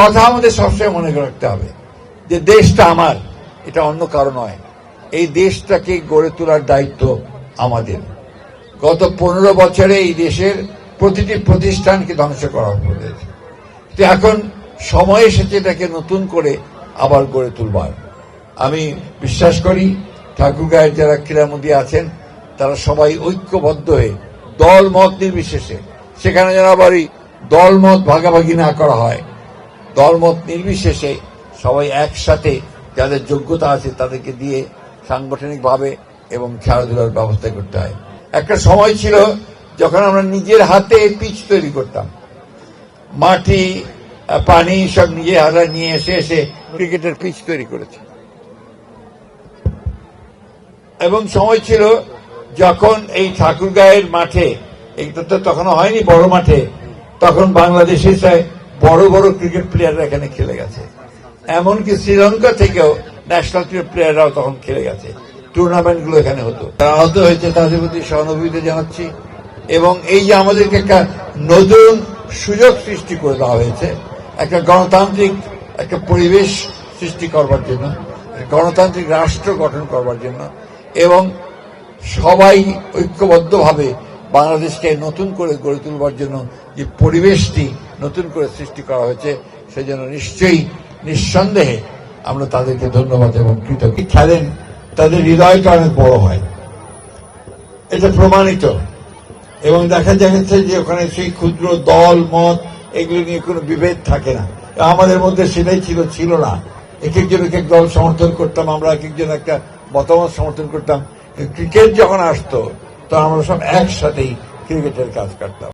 কথা আমাদের সবসময় মনে রাখতে হবে যে দেশটা আমার, এটা অন্য কারও নয়। এই দেশটাকে গড়ে তোলার দায়িত্ব আমাদের। গত পনেরো বছরে এই দেশের প্রতিটি প্রতিষ্ঠানকে ধ্বংস করা হয়েছে তো এখন সময় এসেছে এটাকে নতুন করে আবার গড়ে তুলবার। আমি বিশ্বাস করি, ঠাকুর ঠাকুরগাঁয়ের যারা ক্রীড়ামন্ত্রী আছেন, তারা সবাই ঐক্যবদ্ধ হয়ে দল মত নির্বিশেষে, সেখানে যেন আবার দল মত ভাগাভাগি না করা হয় দলমত নির্বিশেষে সবাই একসাথে যাদের যোগ্যতা আছে তাদেরকে দিয়ে সাংগঠনিকভাবে এবং খেলাধুলার ব্যবস্থা করতে হয়। একটা সময় ছিল যখন আমরা নিজের হাতে পিচ তৈরি করতাম। মাটি পানি সব নিজের হাতে নিয়ে এসে এসে ক্রিকেটের পিচ তৈরি করেছে। এবং সময় ছিল যখন এই ঠাকুরগাঁয়ের মাঠে এটা তো তখনও হয়নি বড় মাঠে, তখন বাংলাদেশে বড় বড় ক্রিকেট প্লেয়াররা এখানে খেলে গেছে। এমনকি শ্রীলঙ্কা থেকেও ন্যাশনাল ক্রিকেট প্লেয়াররাও তখন খেলে গেছে। টুর্নামেন্টগুলো এখানে হতো। তারা আহত হয়েছে তাদের প্রতি সহানুভূতি জানাচ্ছি। এবং এই যে আমাদেরকে একটা নতুন সুযোগ সৃষ্টি করে দেওয়া হয়েছে, একটা গণতান্ত্রিক একটা পরিবেশ সৃষ্টি করবার জন্য গণতান্ত্রিক রাষ্ট্র গঠন করবার জন্য, এবং সবাই ঐক্যবদ্ধভাবে বাংলাদেশকে নতুন করে গড়ে তুলবার জন্য যে পরিবেশটি নতুন করে সৃষ্টি করা হয়েছে সেই জন্য নিশ্চয়ই, নিঃসন্দেহে আমরা তাদেরকে ধন্যবাদ এবং কৃতজ্ঞ। খেলেন তাদের হৃদয়টা অনেক বড় হয়। এটা প্রমাণিত। এবং দেখা যাচ্ছে যে ওখানে সেই ক্ষুদ্র দল, মত, এগুলো নিয়ে কোনো বিভেদ থাকে না। আমাদের মধ্যে সেটাই ছিল ছিল না। এক একজন এক এক দল সমর্থন করতাম, আমরা এক একজন একটা মতামত সমর্থন করতাম। ক্রিকেট যখন আসতো, তখন আমরা সব একসাথেই ক্রিকেটের কাজ করতাম।